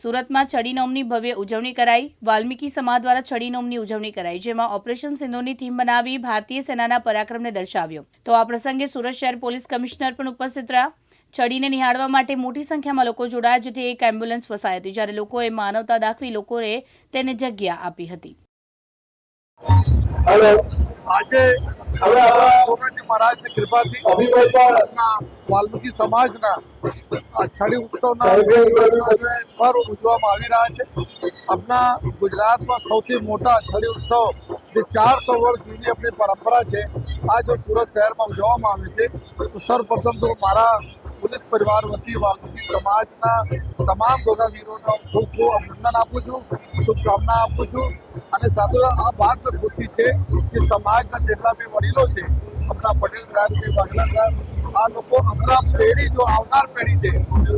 સુરતમાં છડી નોમની ભવ્ય ઉજવણી કરાઈ. વાલ્મીકી સમાજ દ્વારા છડી નોમની ઉજવણી કરાઈ, જેમાં ઓપરેશન સિંધુની થીમ બનાવી ભારતીય સેનાના પરાક્રમને દર્શાવ્યો. તો આ પ્રસંગે સુરત શહેર પોલીસ કમિશનર પણ ઉપસ્થિત રહ્યા. છડીને નિહાળવા માટે મોટી સંખ્યામાં લોકો જોડાયા, જેથી એક એમ્બ્યુલન્સ ફસાઈ હતી, જ્યારે લોકોએ માનવતા દાખવી લોકોએ તેને જગ્યા આપી હતી. આજે હવે ગોગાજી મહારાજની કૃપાથી વાલ્મીકી સમાજના આ છડી ઉત્સવના પર્વ ઉજવવામાં આવી રહ્યા છે. આપણા ગુજરાતમાં સૌથી મોટા છડી ઉત્સવ જે ચારસો વર્ષ જૂની આપણી પરંપરા છે આ જો સુરત શહેરમાં ઉજવવામાં આવે છે તો સર્વપ્રથમ તો મારા પોલીસ પરિવાર વતી વાલ્મીકી સમાજના તમામ ગોગાવીરોનો ખૂબ ખૂબ અભિનંદન આપું છું, શુભકામના આપું છું અને સાથે આ વાત ખુશી છે કે સમાજના જેટલા બી વડીલો છે, આપણા પટેલ સાહેબ છે વાઘલા સાહેબ, આ લોકો આપણા પેઢી જો આવનાર પેઢી છે,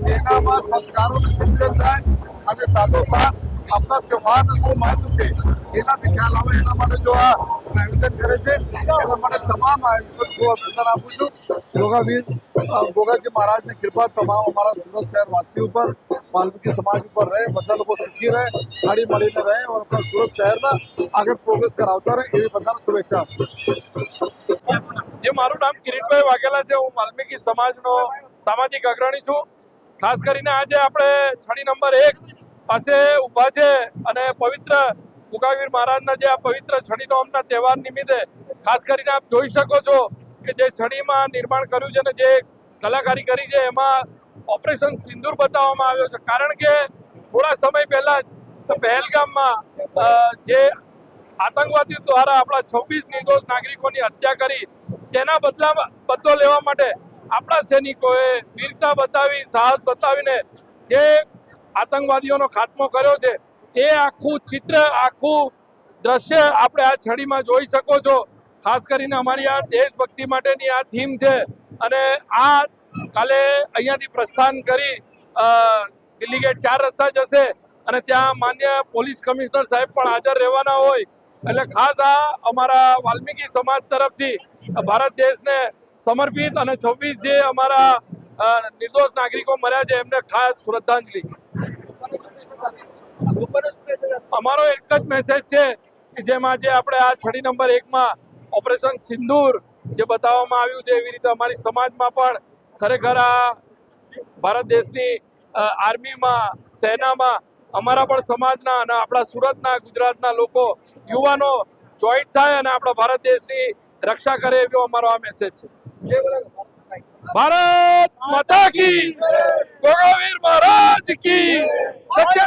તેનામાં સંસ્કારોનું સિંચન થાય અને સાથોસાથ આપણા તહેવારનું શું મહત્વ છે, એના બી ખ્યાલ આવે, એના માટે જો આ આયોજન કરે છે. એના માટે તમામ આયોજન ખૂબ અભિનંદન આપું છું. યોગાવીર ભોગાજી મહારાજની કૃપા તમામ અમારા સુરત શહેર વાસીઓ ઉપર, વાલ્મીકી સમાજ ઉપર રહે, બધા લોકો સુખી રહે હળી મળીને રહે અને સુરત શહેરના આગળ પ્રોગ્રેસ કરાવતા રહે એવી બધાને શુભેચ્છા જે મારું નામ કિરીટભાઈ વાઘેલા છે, હું વાલ્મીકી સમાજનો સામાજિક અગ્રણી છું. ખાસ કરીને આજે આપણે છડી નંબર એક પાસે ઊભા છે અને પવિત્ર ઉગાવીર મહારાજના જે આ પવિત્ર છડી નોમના તહેવાર નિમિત્તે ખાસ કરીને આપ જોઈ શકો છો કે જે છડીમાં નિર્માણ કર્યું છે ને જે કલાકારી કરી છે, એમાં ઓપરેશન સિંદૂર બતાવવામાં આવ્યો છે. કારણ કે થોડા સમય પહેલા જ પહેલગામમાં જે આતંકવાદી દ્વારા આપણા છવ્વીસ નિર્દોષ નાગરિકોની હત્યા કરી, તેના બદલામાં, બદલો લેવા માટે આપણા સૈનિકોએ વીરતા બતાવી, સાહસ બતાવીને જે આતંકવાદીઓનો ખાત્મો કર્યો છે એ આખું ચિત્ર, આખું દ્રશ્ય આપણે આ છડીમાં જોઈ શકો છો. ખાસ કરીને અમારી આ દેશભક્તિ માટેની આ થીમ છે. અને આ કાલે અહીંયાથી પ્રસ્થાન કરી દિલ્હી ગેટ ચાર રસ્તા જશે. અને ત્યાં માન્ય પોલીસ કમિશનર સાહેબ પણ હાજર રહેવાના હોય. એટલે ખાસ આ અમારા વાલ્મીકી સમાજ તરફથી, ભારત દેશને સમર્પિત અને છવ્વીસ જે અમારા નિર્દોષ નાગરિકો મર્યા છે, એમને ખાસ શ્રદ્ધાંજલિ. અમારો એક જ મેસેજ છે કે જેમ આજે આપણે આ છડી નંબર એકમાં ઓપરેશન સિંદૂર જે બતાવવામાં આવ્યું છે એવી રીતે અમારી સમાજમાં પણ ખરેખર આ ભારત દેશની આર્મીમાં, સેનામાં અમારા પણ સમાજના અને આપણા સુરતના, ગુજરાતના લોકો, યુવાનો જોઈન્ટ થાય અને આપણા ભારત દેશની રક્ષા કરે એવો અમારો આ મેસેજ છે. ભારત માતા કી ગોગાવીર મહારાજ કી સત્ય